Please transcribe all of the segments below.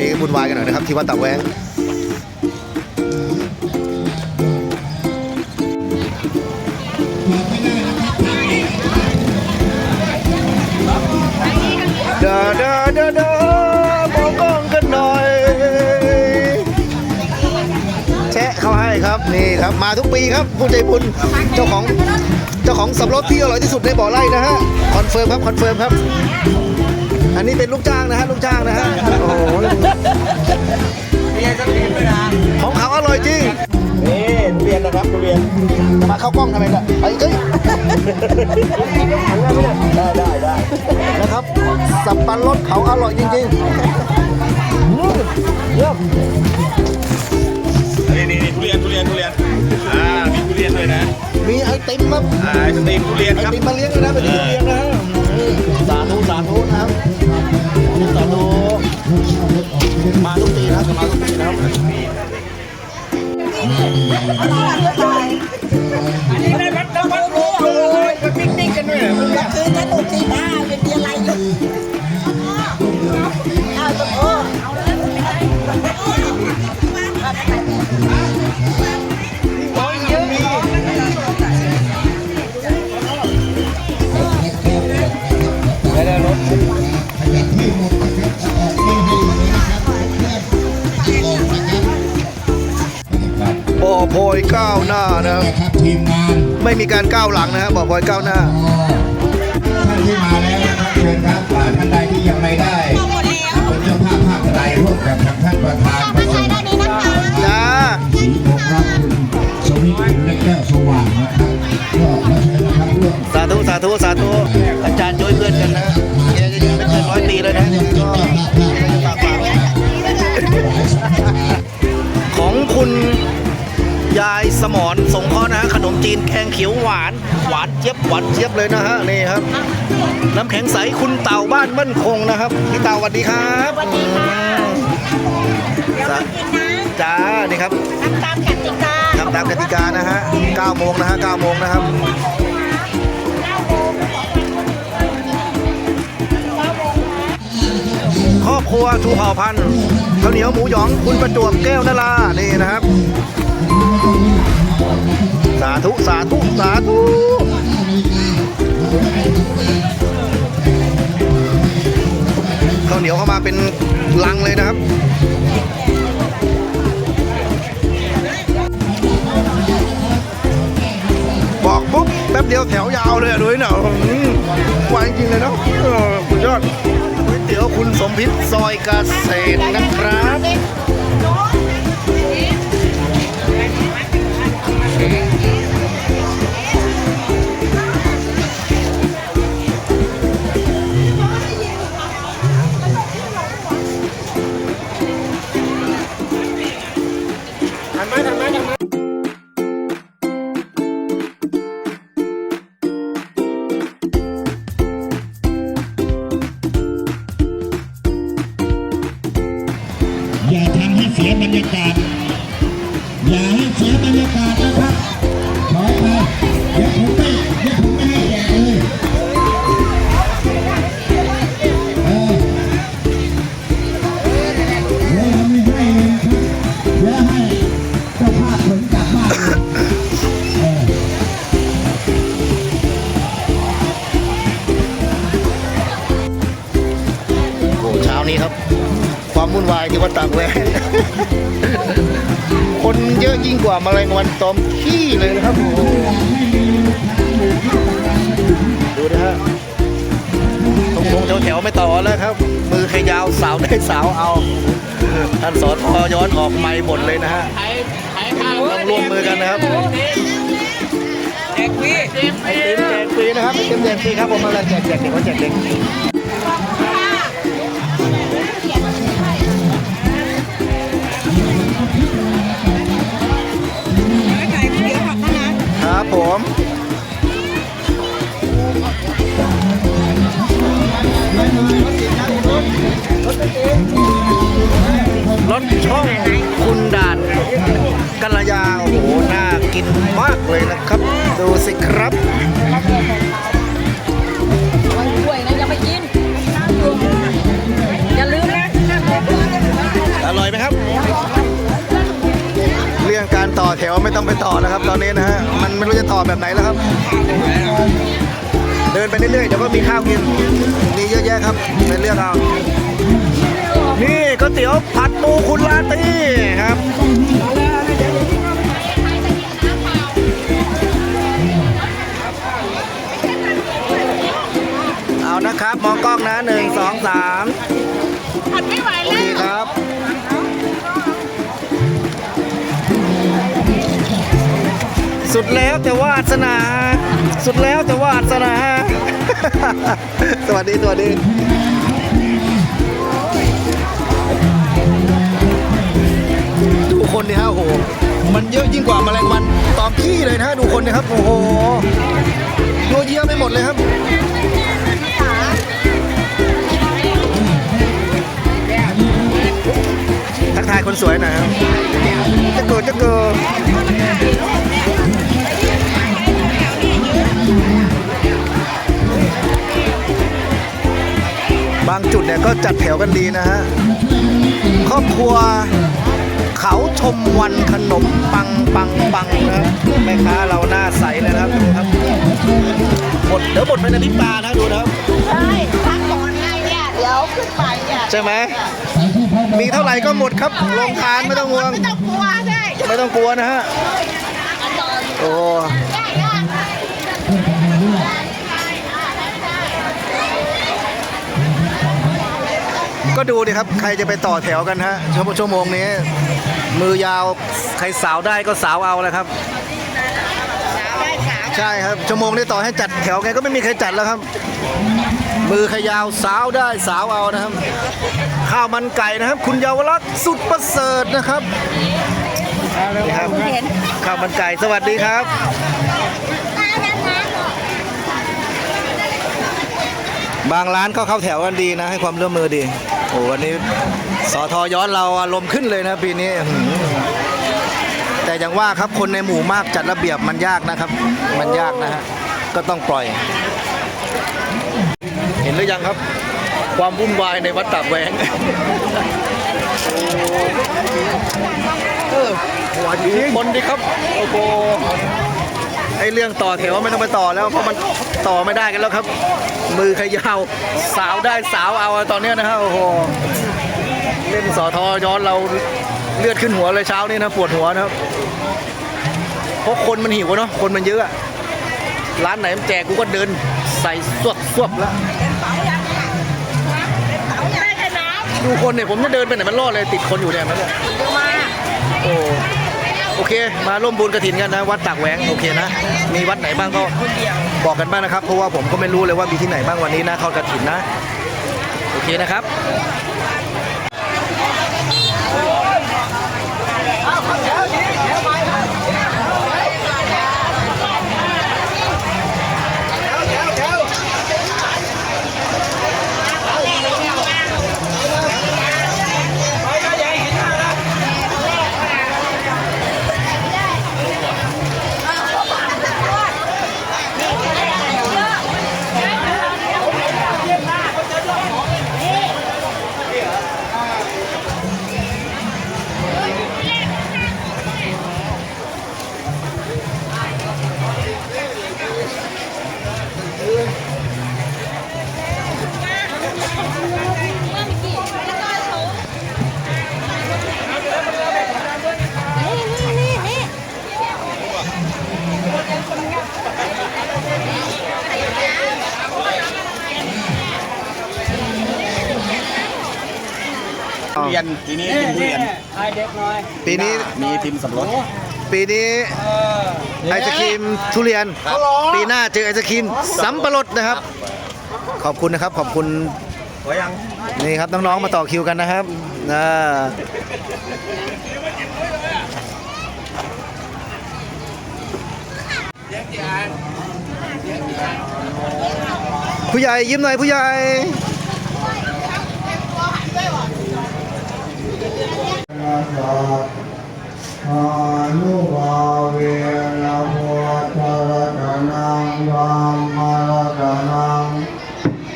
นี้วุ่นวายกันหน่อยนะครับ ที่วัดตากแวงด้อเด้อเด้อเด้อมองกล้องกันหน่อยแชะเข้าให้ครับนี่ครับมาทุกปีครับผู้ใจบุญเจ้าของเจ้าของสับรถที่อร่อยที่สุดในบ่อไร่นะฮะคอนเฟิร์มครับคอนเฟิร์มครับ อันนี้เป็นลูกจ้างนะฮะลูกจ้างนะฮะโอ้โหของเขาอร่อยจริงนี่ทุเรียนนะครับทุเรียนจะมาเข้ากล้องทำไมล่ะไปเอ้ยได้ได้ได้นะครับ สับปะรดเขาอร่อยจริงๆอืมเยี่ยมนี่นี่นี่ทุเรียนทุเรียนทุเรียนอ่ามีทุเรียนด้วยนะ มีไอติมครับอ่าไอศครีมทุเรียนไอครับติมมาเลี้ยงด้วยนะเป็นที่เลี้ยงนะฮะสาธุสาธุนะครับ สาธุมาทุกปีนะครับมาทุกปีนะครับคือถ้าถูกสี่ห้าเป็นเดียอะไรอยู่ ก้าวหน้านะครับครับทีมงานไม่มีการก้าวหลังนะครับบ่อโพยก้าวหน้าท่านที่มาแล้ว จีนแกงเขียวหวาน หวานเจี๊ยบหวานเจี๊ยบเลยนะฮะนี่ครับ น้ำแข็งใสคุณเต่าบ้านมั่นคงนะครับพี่เต่าสวัสดีครับสวัสดีค่ะเดี๋ยวมากินนะจ้านี่ครับทำตามกติกาทำตามกติกานะฮะ9โมงนะฮะ9โมงนะครับครอบครัวชูเผ่าพันธุ์ข้าวเหนียวหมูหยองคุณประจวบแก้วนารานี่นะครับ สาธุ สาธุ สาธุข้าวเหนียวเข้ามาเป็นลังเลยนะครับบอกปุ๊บแป๊บเดียวแถวยาวเลยดูนี่เนาะอืมจริงเลยเนาะสุดยอดก๋วยเตี๋ยวคุณสมพิษซอยเกษตรนะครับ อย่าทำให้เสียบรรยากาศ นี้ครับ ความวุ่นวายที่วัดตากแวงคนเยอะยิ่งกว่าแมลงวันตอมขี้เลยนะครับโอ้โหดูนะฮะตรงๆแถวๆไม่ต่อแล้วครับ มือใครยาวสาวได้สาวเอา ท่านสอทอย้อนออกไม่หมดเลยนะฮะต้องร่วมมือกันนะครับแจกฟรีไอติมแจกฟรีนะครับไอติมแจกฟรีครับผมมาเลยแจกแจกเด็กว่าแจกเด็ก ผมรถช่องคุณด่านกัลยาโอ้โหน่ากินมากเลยนะครับ ดูสิครับด้วยนะย่าไปกินย่าลืมนะ อร่อยไหมครับ เรื่องการต่อแถวไม่ต้องไปต่อแล้วครับตอนนี้นะฮะ ไม่รู้จะต่อแบบไหนแล้วครับ เดินไปเรื่อยๆเดี๋ยวก็มีข้าวกินมีเยอะแยะครับไปเลือกเอานี่ก๋วยเตี๋ยวผัดปูคุณลาตีครับเอานะครับ มองกล้องนะหนึ่งสองสามผัดไม่ไหวโอแล้เควครับ สุดแล้วแต่วาสนา สุดแล้วแต่วาสนา สวัสดี สวัสดีดูคนนี่ฮะโอ้โห มันเยอะยิ่งกว่าแมลงวันตอมขี้เลยนะฮะดูคนนี่ครับ โอ้โหเยอะเยอะไปหมดเลยครับทักทายคนสวยหน่อยครับจะโกรธจะโกรธ บางจุดเนี่ยก็จัดแถวกันดีนะฮะครอบครัวเขาชมวันขนมปังปังปังนะครับแม่ค้าเราหน้าใสเลยนะครับดูครับหมดเดี๋ยวหมดไปในพริบตานะดูนะครับใช่พักก่อนไงเนี่ยเดี๋ยวขึ้นไปเนี่ยใช่ไหมมีเท่าไหร่ก็หมดครับลงทานไม่ต้องห่วงไม่ต้องกลัวใช่ไม่ต้องกลัวนะฮะโอ้ ก็ดูดิครับใครจะไปต่อแถวกันฮะชั่วโมงนี้ มือยาวใครสาวได้ก็สาวเอาเลยครับใช่ครับชั่วโมงนี้ต่อให้จัดแถวไงก็ไม่มีใครจัดแล้วครับ มือใครยาวสาวได้สาวเอานะครับ ข้าวมันไก่นะครับ คุณเยาวรักษ์สุดประเสริฐนะครับนี่ครับข้าวมันไก่สวัสดีครับ บางร้านก็เข้าแถวกันดีนะ ให้ความร่วมมือดี โอ้วันนี้สอทอย้อนเราอารมณ์ขึ้นเลยนะปีนี้ แต่อย่างว่าครับคนในหมู่มากจัดระเบียบมันยากนะครับ มันยากนะฮะ ก็ต้องปล่อย เห็นหรือยังครับ ความวุ่นวายในวัดตากแหวงเออหวานจริงคนดีครับ โอ้โห ไอเรื่องต่อแถวไม่ต้องไปต่อแล้วเพราะมันต่อไม่ได้กันแล้วครับ มือขยาวสาวได้สาวเอาตอนเนี้ยนะฮะโอ้โหเล่นสอทอย้อนเราเลือดขึ้นหัวเลยเช้านี้นะปวดหัวนะครับเพราะคนมันหิวเนาะคนมันเยอะร้านไหนมันแจกกูก็เดินใส่สวบสวบแล้วดูคนเนี่ยผมจะเดินไปไหนมันรอดเลยติดคนอยู่เนี่ยมันเนี่ยำเยอะมากโอ้ โอเค มาร่วมบุญกระถินกันนะ วัดตากแหวงโอเคนะ มีวัดไหนบ้างก็บอกกันบ้างนะครับ เพราะว่าผมก็ไม่รู้เลยว่ามีที่ไหนบ้างวันนี้นะทอดกระถินนะ โอเคนะครับ รียนปีนี้กินทุเรียนปีนี้มีทีมสำรสปีนี้ไอศครีมทุเรียน ปีหน้าเจอไอศครีมสัมปะรดนะครับ ขอบคุณนะครับขอบคุณไว้ยังนี่ครับน้องๆมาต่อคิวกันนะครับอ่าผู้ใหญ่ยิ้มหน่อยผู้ใหญ่ อานุภาเวนะโพธรตนังธรรมรตนัง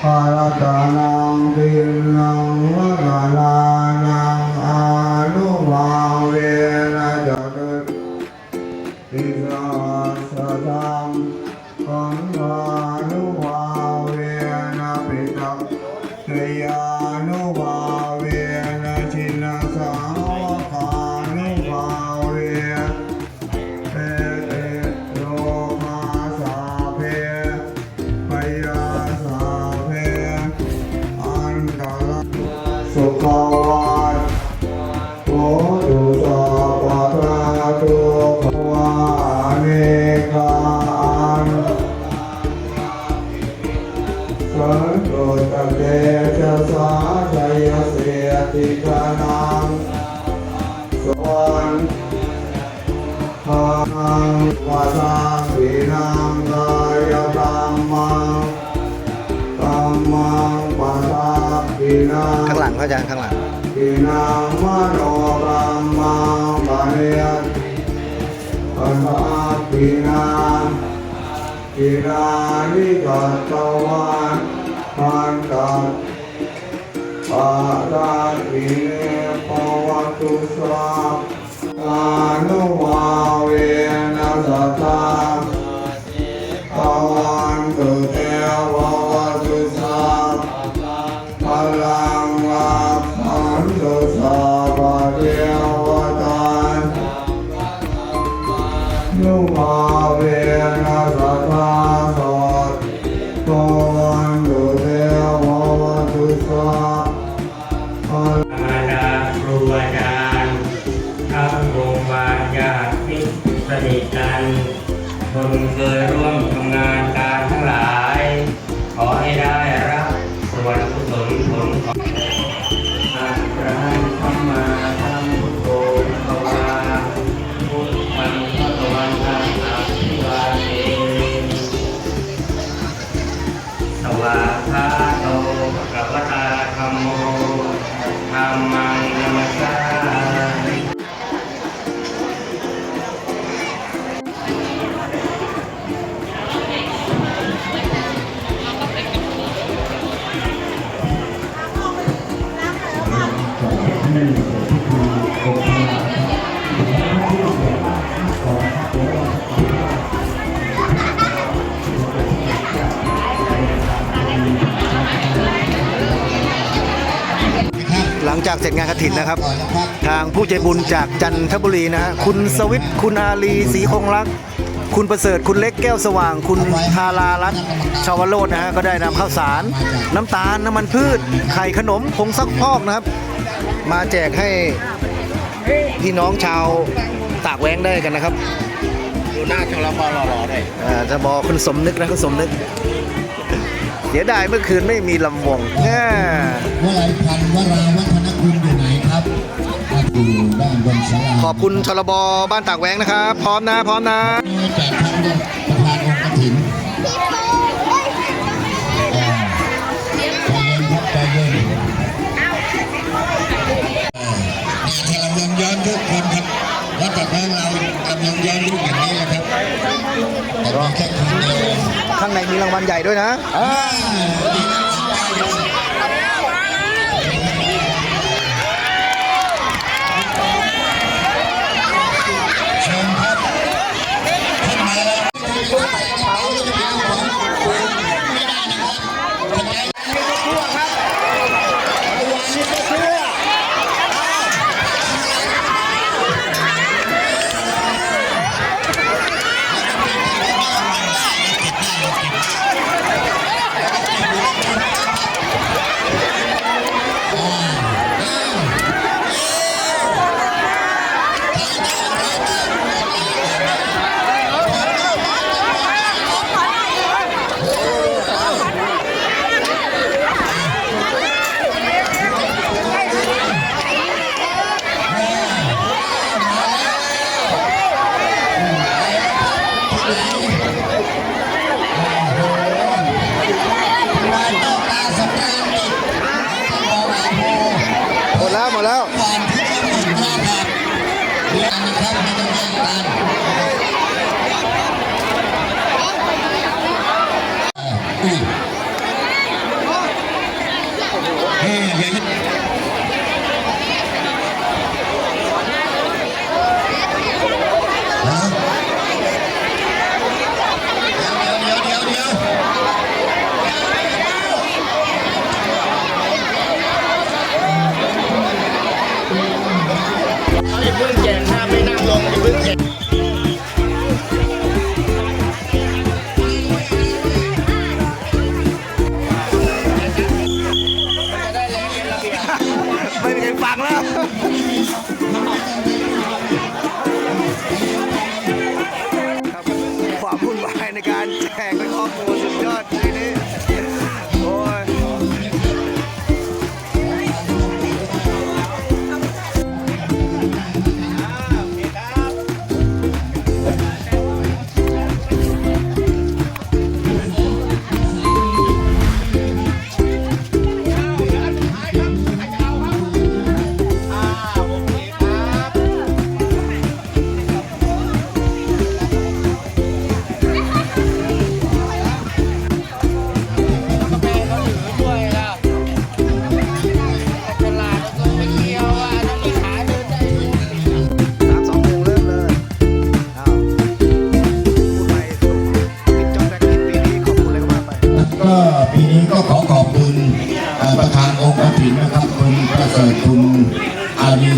ภารตนังดินัง นังวาทังวินังกายกรรมังกรรมังปะทาวินังข้างหลังพระอาจารย์ข้างหลังวินังมโนกรรมังปะเนียนปะทาวินังกิรานิกัตตวันพันตัดปาราติเนปวัตุสา อานุวาเวนัสตาปวัน จากเสร็จงานกฐินนะครับก่อนนะครับ ทางผู้ใจบุญจากจันทบุรีนะฮะคุณสวิทย์คุณอาลีศรีคงรัก คุณประเสริฐคุณเล็กแก้วสว่าง คุณทารารัตน์ชาวโรจน์นะฮะก็ได้นำข้าวสาร น้ำตาลน้ำมันพืช ไข่ขนมผงซักพอกนะครับ มาแจกให้พี่น้องชาวตากแว้งได้กันนะครับดูหน้าชลบหล่อๆด้วยอ่าจะบอกคุณสมนึกนะคุณสมนึกเสียดายเมื่อคืนไม่มีลำวงแง่วลัยพันธ์วราวัฒน คุณอยู่ไหนครับอยู่ด้านบนศาลาขอบคุณชลบบ้านตากแว้งนะครับ พร้อมนะ พร้อมนะจากทางประธานองค์กฐินอ่าใจเย็นครับใจเย็นเอ่อกำลังย้อนทุกคนครับวัดจากแม่เรากำลังย้อนยุคอย่างนี้แหละครับแต่มีแค่ครั้งเดียวเองข้างในมีรางวัลใหญ่ด้วยนะ Oh. เรี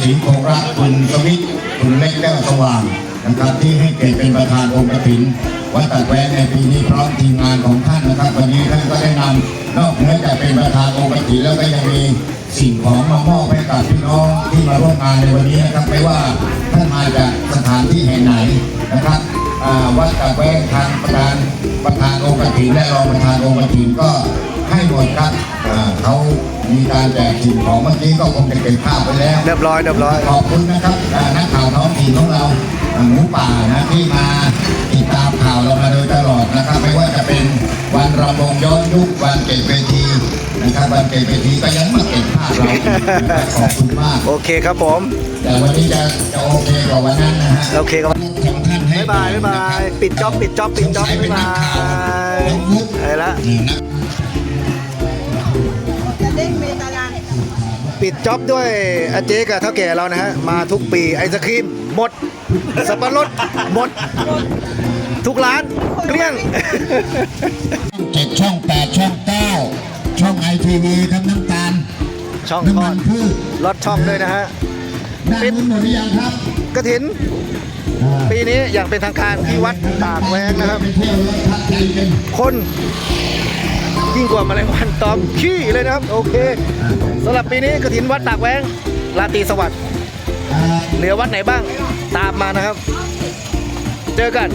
ศรีโคงรักคุณสวิทย์คุณเล็กแก้วสว่างนะครับที่ให้เกียรติเป็นประธานองค์กฐิน วัดตะแวงในปีนี้พร้อมทีมงานของท่านนะครับวันนี้ท่านก็ได้นำนอกเหนือจากเป็นประธานองค์กฐินแล้วก็ยังมีสิ่งของมามอบให้กับพี่น้องที่มาร่วมงานในวันนี้นะครับไม่ว่าท่านมาจากสถานที่แห่งไหนนะครับวัดตะแวงทางประธานประธานองค์กฐินและรองประธานองค์กฐินก็ ให้หมดครับอ่าเขามีการแจกสิ่งของเมื่อกี้ก็คงจะเก็บภาพไปแล้ว เรียบร้อยเรียบร้อย ขอบคุณนะครับอ่านักข่าวท้องถิ่นของเราอ่าหมูป่านะที่มาติดตามข่าวเรามาโดยตลอดนะครับ ไม่ว่าจะเป็นวันรำวงย้อนยุควันเก็บเวทีนะครับวันเก็บเวทีก็ยังมาเก็บภาพเราอีกนะครับขอบคุณมาก โอเคครับผม แต่วันนี้จะจะโอเคกว่าวันนั้นนะฮะโอเคครับ ของท่านให้บ๊ายบายบ๊ายบายปิดจ็อบปิดจ็อบปิดจ็อบสงสัยบ๊ายเป็นบานักข่าวยน้องมุกไปละ นี่นะจะ จ็อบด้วยอาเจ๊กับเท่าแก่เรานะฮะ มาทุกปีไอศครีมหมด สับปะรดหมด ทุกร้านเกลี้ยง เจ็ดช่องแปดช่องเก้าช่องไอทีวีครับน้ำตาลช่องน้ำทอมัดนพืชรถช่องด้วยนะฮะ ด้านนู้นหมดหรือยังครับกระถินปีนี้อย่างเป็นทางการที่วัดตากแวงนะครับ ไปเที่ยวรถพักใจกันคน ยิ่งกว่าแมลงวันตอมขี้เลยนะครับ โอเคสำหรับปีนี้กระถินวัดตากแวงราตรีสวัสดิ์เหลือวัดไหนบ้างตามมานะครับ เจอกัน